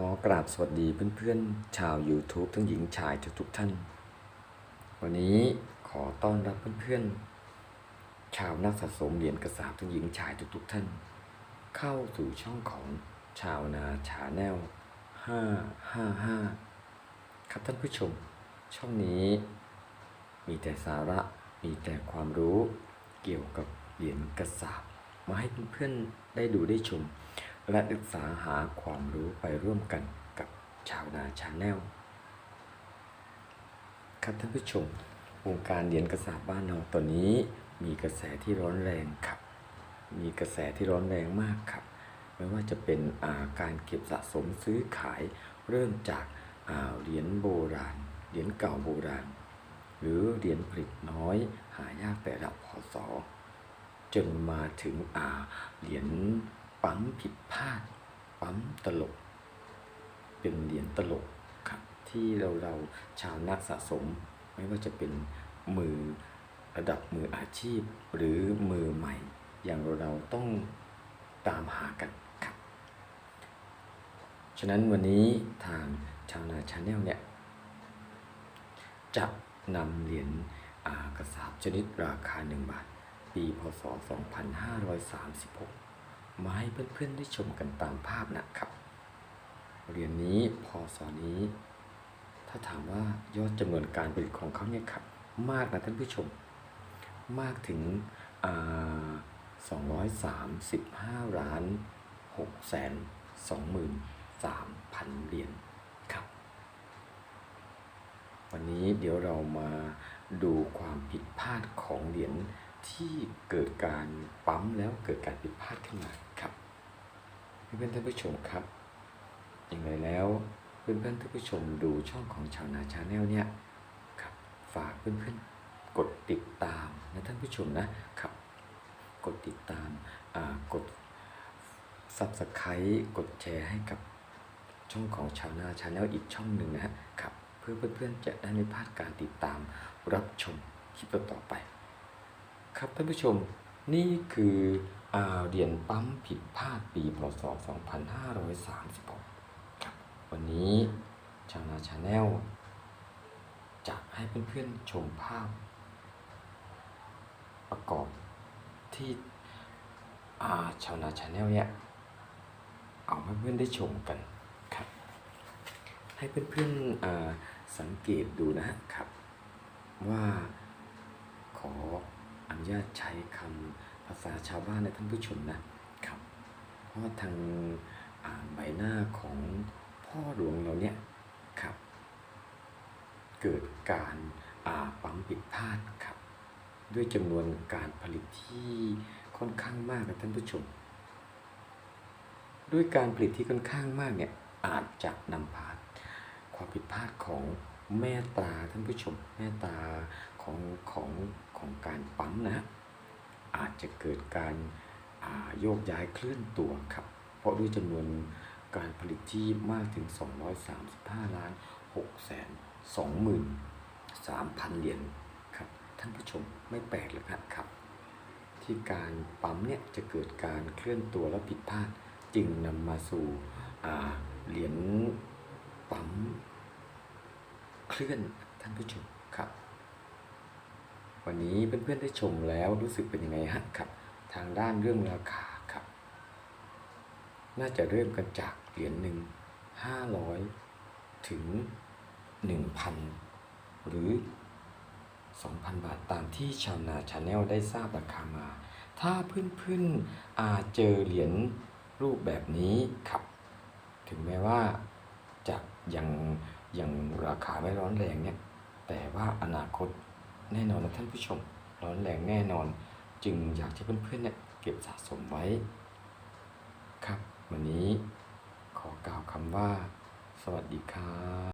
ขอกราบสวัสดีเพื่อนๆ ชาว YouTube ทั้งหญิงชายทุกๆท่าน วันนี้ขอต้อนรับเพื่อนๆ ชาวนักสะสมเหรียญกระสาบทั้งหญิงชายทุกๆท่าน เข้าสู่ช่องของชาวนาชาแนล 555 ครับท่านผู้ชม ช่องนี้ มีแต่สาระมีแต่ความรู้เกี่ยวกับเหรียญกระสาบมาให้เพื่อนๆ ได้ดูได้ชม และศึกษาหาความรู้ไปร่วมกันกับชาวนาชาแนลครับท่านผู้ชมวงการเหรียญกระสาบบ้านเราตอนนี้มีกระแสที่ร้อนแรงครับ มีกระแสที่ร้อนแรงมากครับ ไม่ว่าจะเป็นาการเก็บสะสมซื้อขายเริ่มจากาเหรียญโบราณ เหรียญเก่าโบราณ หรือเหรียญผลิตน้อย หายากแต่ละดับพศจนมาถึงเหรียญ ปั๊มผิดพลาด ปั๊มตลก เป็นเหรียญตลกครับที่เราเราชาวนักสะสม ไม่ว่าจะเป็นมือระดับมืออาชีพ หรือมือใหม่ อย่างเราเราต้องตามหากันครับ ฉะนั้นวันนี้ทางชาวนาชาแนลเนี่ยจะนำเหรียญอ่ากระสาบชนิดราคา 1 บาท ปีพศ 2536 มาให้เพื่อนๆได้ชมกันตามภาพนะครับเหรียญนี้พศนี้ ถ้าถามว่ายอดจำนวนการผลิตของเขาเนี่ยครับมากนะท่านผู้ชม มากถึงอ่า235ล้าน6แสน23,000เหรียญครับ วันนี้เดี๋ยวเรามาดูความผิดพลาดของเหรียญที่เกิดการปั๊มแล้วเกิดการผิดพลาดขึ้นมา เพื่อนท่านผู้ชมครับ อย่างไรแล้วเพื่อนๆท่านผู้ชมดูช่องของชาวนาชาแนลเนี่ยครับฝากเพื่อนๆกดติดตามนะท่านผู้ชมนะครับ กดติดตามอ่ากด Subscribe กดแชร์ให้กับช่องของชาวนาชาแนลอีกช่องหนึ่งนะครับเพื่อเพื่อนๆจะได้ไม่พลาดการติดตามรับชมคลิปต่อไป ครับท่านผู้ชมนี่คือ เหรียญปั๊มผิดพลาดปีพศ 2536 ครับ วันนี้ชาวนาชาแนลจะให้เพื่อนๆชมภาพ ประกอบที่อ่าชาวนาชาแนลเนี่ยเอาให้เพื่อนได้ชมกันครับ ให้เพื่อนๆอ่าสังเกตดูนะฮะครับ ว่าขออนุญาตใช้คำ ภาษาชาวบ้านนะท่านผู้ชมนะครับ เพราะว่าทางอ่าใบหน้าของพ่อหลวงเราเนี่ยครับ เกิดการอ่าปั๊มผิดพลาดครับ ด้วยจำนวนการผลิตที่ค่อนข้างมากนะท่านผู้ชม ด้วยการผลิตที่ค่อนข้างมากเนี่ยอาจจะนำพาความผิดพลาดของแม่ตราท่านผู้ชมแม่ตราของของของการปั๊มนะฮะอา จะเกิดการาโยกย้ายเคลื่อนตัวครับ เพราะด้วยจำนวนการผลิตที่มากถึง 235 ล้าน6แสน23,000 เหรียญครับ ท่านผู้ชมไม่แปลกเลยครับ ที่การปั๊มเนี่ยจะเกิดการเคลื่อนตัวและผิดพลาดจึงนำมาสู่เหรียญปั๊มเคลื่อนท่านผู้ชมครับ วันนี้เพื่อนๆได้ชมแล้วรู้สึกเป็นยังไงฮะครับ ทางด้านเรื่องราคาครับ น่าจะเริ่มกันจากเหรียญหนึ่งห้าร้อยถึงหนึ่งพันหรือ 2,000 บาทตามที่ชาวนาชาแนลได้ทราบราคามา ถ้าเพื่อนๆอาเจอเหรียญรูปแบบนี้ครับ ถึงแม้ว่าจะยังยังราคาไม่ร้อนแรงเนี่ย แต่ว่าอนาคต แน่นอนนะท่านผู้ชม ร้อนแรงแน่นอน จึงอยากให้เพื่อนๆเนี่ยเก็บสะสมไว้ ครับ วันนี้ขอกล่าวคำว่า สวัสดีครับ